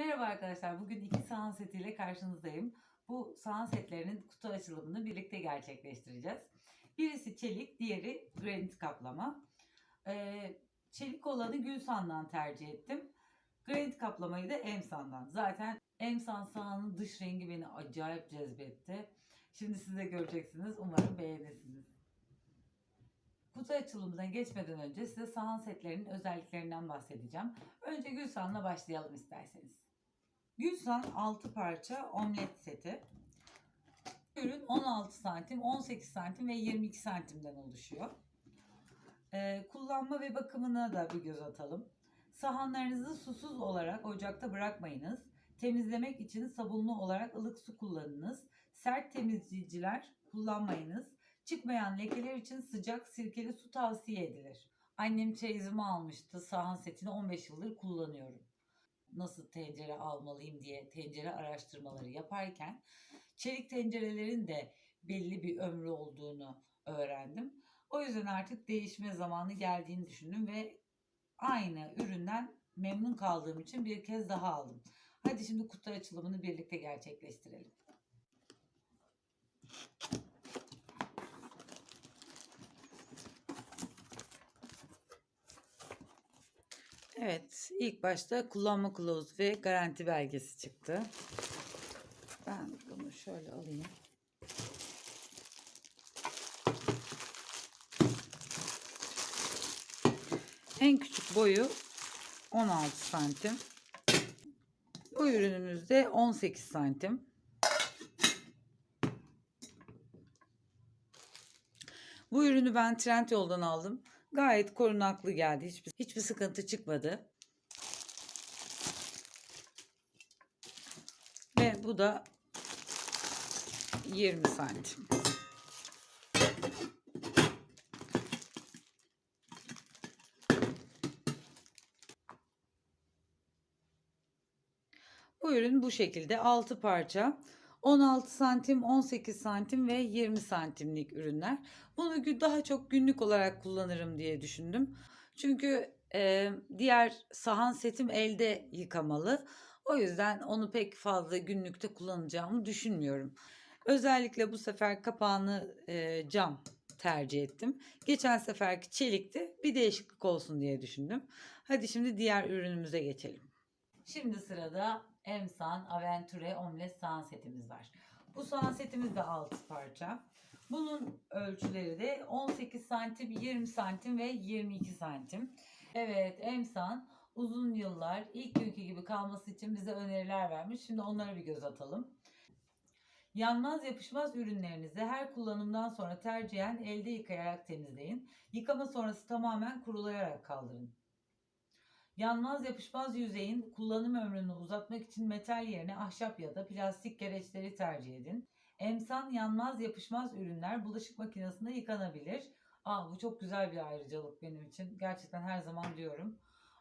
Merhaba arkadaşlar. Bugün iki sahan setiyle karşınızdayım. Bu sahan setlerinin kutu açılımını birlikte gerçekleştireceğiz. Birisi çelik, diğeri granit kaplama. Ee, çelik olanı Gülsan'dan tercih ettim. Granit kaplamayı da Emsan'dan. Zaten Emsan sahanın dış rengi beni acayip cezbetti. Şimdi siz de göreceksiniz. Umarım beğenirsiniz. Kutu açılımına geçmeden önce size sahan setlerinin özelliklerinden bahsedeceğim. Önce Gülsan'la başlayalım isterseniz. Gülsan 6 parça omlet seti. Ürün 16 santim, 18 santim ve 22 santimden oluşuyor. Ee, kullanma ve bakımına da bir göz atalım. Sahanlarınızı susuz olarak ocakta bırakmayınız. Temizlemek için sabunlu olarak ılık su kullanınız. Sert temizleyiciler kullanmayınız. Çıkmayan lekeler için sıcak sirkeli su tavsiye edilir. Annem çeyizimi almıştı. Sahan setini 15 yıldır kullanıyorum. Nasıl tencere almalıyım diye tencere araştırmaları yaparken çelik tencerelerin de belli bir ömrü olduğunu öğrendim. O yüzden artık değişme zamanı geldiğini düşündüm ve aynı üründen memnun kaldığım için bir kez daha aldım. Hadi şimdi kutu açılımını birlikte gerçekleştirelim. Evet, ilk başta kullanma kılavuzu ve garanti belgesi çıktı. Ben bunu şöyle alayım. En küçük boyu 16 santim. Bu ürünümüz de 18 santim. Bu ürünü ben Trendyol'dan aldım. Gayet korunaklı geldi. Hiçbir, hiçbir sıkıntı çıkmadı. Ve bu da 20 santim. Bu ürün bu şekilde 6 parça. 16 santim, 18 santim ve 20 santimlik ürünler. Bunu daha çok günlük olarak kullanırım diye düşündüm. Çünkü e, diğer sahan setim elde yıkamalı. O yüzden onu pek fazla günlükte kullanacağımı düşünmüyorum. Özellikle bu sefer kapağını e, cam tercih ettim. Geçen seferki çelikti. Bir değişiklik olsun diye düşündüm. Hadi şimdi diğer ürünümüze geçelim. Şimdi sırada Emsan Aventure Omlet sahan setimiz var. Bu sahan setimiz de 6 parça. Bunun ölçüleri de 18 santim, 20 santim ve 22 santim. Evet Emsan uzun yıllar ilk günkü gibi kalması için bize öneriler vermiş. Şimdi onlara bir göz atalım. Yanmaz yapışmaz ürünlerinizi her kullanımdan sonra tercihen elde yıkayarak temizleyin. Yıkama sonrası tamamen kurulayarak kaldırın. Yanmaz yapışmaz yüzeyin kullanım ömrünü uzatmak için metal yerine ahşap ya da plastik gereçleri tercih edin. Emsan yanmaz yapışmaz ürünler bulaşık makinesinde yıkanabilir. Aa, bu çok güzel bir ayrıcalık benim için. Gerçekten her zaman diyorum.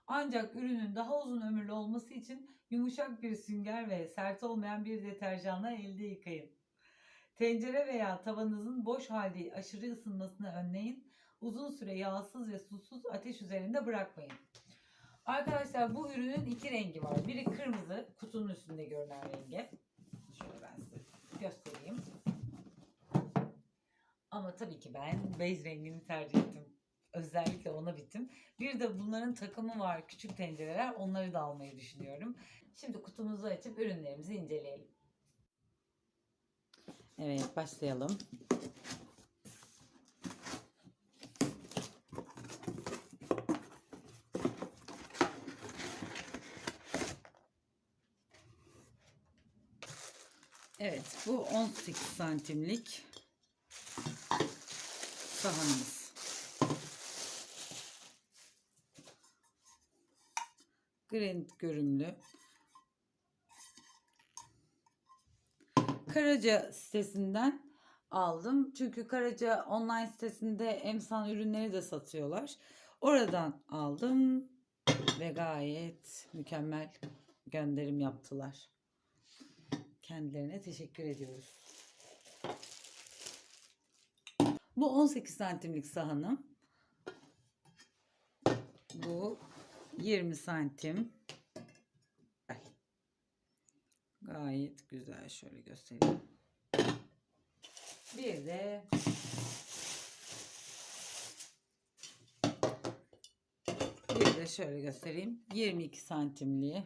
Ancak ürünün daha uzun ömürlü olması için yumuşak bir sünger ve sert olmayan bir deterjanla elde yıkayın. Tencere veya tavanızın boş halde aşırı ısınmasını önleyin. Uzun süre yağsız ve susuz ateş üzerinde bırakmayın. Arkadaşlar bu ürünün iki rengi var. Biri kırmızı, kutunun üstünde görünen rengi. Şöyle ben size göstereyim. Ama tabii ki ben bej rengini tercih ettim. Özellikle ona bittim. Bir de bunların takımı var. Küçük tencereler. Onları da almayı düşünüyorum. Şimdi kutumuzu açıp ürünlerimizi inceleyelim. Evet başlayalım. Evet bu 18 santimlik sahanımız. Granit görünümlü. Karaca sitesinden aldım. Çünkü Karaca online sitesinde emsan ürünleri de satıyorlar. Oradan aldım ve gayet mükemmel gönderim yaptılar. Kendilerine teşekkür ediyoruz. Bu 18 santimlik sahanım. Bu 20 santim. Ay, Gayet güzel. Şöyle göstereyim. Bir de bir de şöyle göstereyim. 22 santimliği.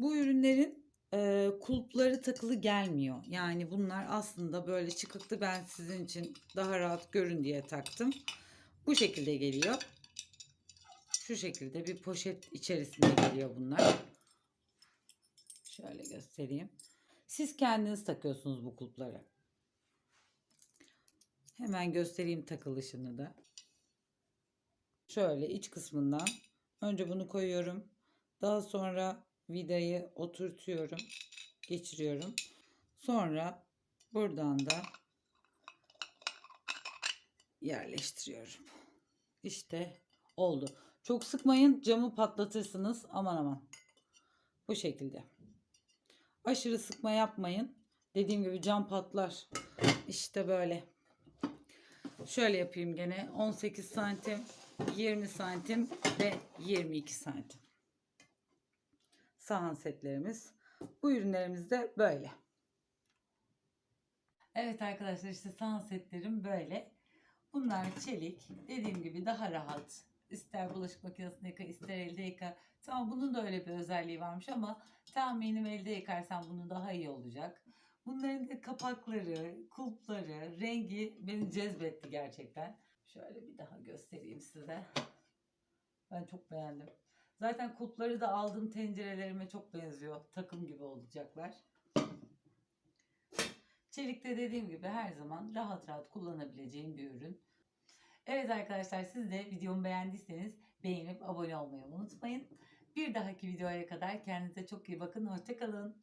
Bu ürünlerin e, kulpları takılı gelmiyor. Yani bunlar aslında böyle çıkıklı ben sizin için daha rahat görün diye taktım. Bu şekilde geliyor. Şu şekilde bir poşet içerisinde geliyor bunlar. Şöyle göstereyim. Siz kendiniz takıyorsunuz bu kulpları. Hemen göstereyim takılışını da. Şöyle iç kısmından önce bunu koyuyorum. Daha sonra vidayı oturtuyorum. Geçiriyorum. Sonra buradan da yerleştiriyorum. İşte oldu. Çok sıkmayın camı patlatırsınız. Aman aman. Bu şekilde. Aşırı sıkma yapmayın. Dediğim gibi cam patlar. İşte böyle. Şöyle yapayım gene. 18 santim, 20 santim ve 22 santim. Sahan setlerimiz. Bu ürünlerimiz de böyle. Evet arkadaşlar işte sahan setlerim böyle. Bunlar çelik. Dediğim gibi daha rahat. İster bulaşık makinesinde yıka, ister elde yıka. Tamam bunun da öyle bir özelliği varmış ama tahminim elde yıkarsan bunun daha iyi olacak. Bunların da kapakları, kulpları, rengi beni cezbetti gerçekten. Şöyle bir daha göstereyim size. Ben çok beğendim. Zaten kulpları da aldığım tencerelerime çok benziyor. Takım gibi olacaklar. Çelikte dediğim gibi her zaman rahat rahat kullanabileceğim bir ürün. Evet arkadaşlar siz de videomu beğendiyseniz beğenip abone olmayı unutmayın. Bir dahaki videoya kadar kendinize çok iyi bakın. Hoşçakalın.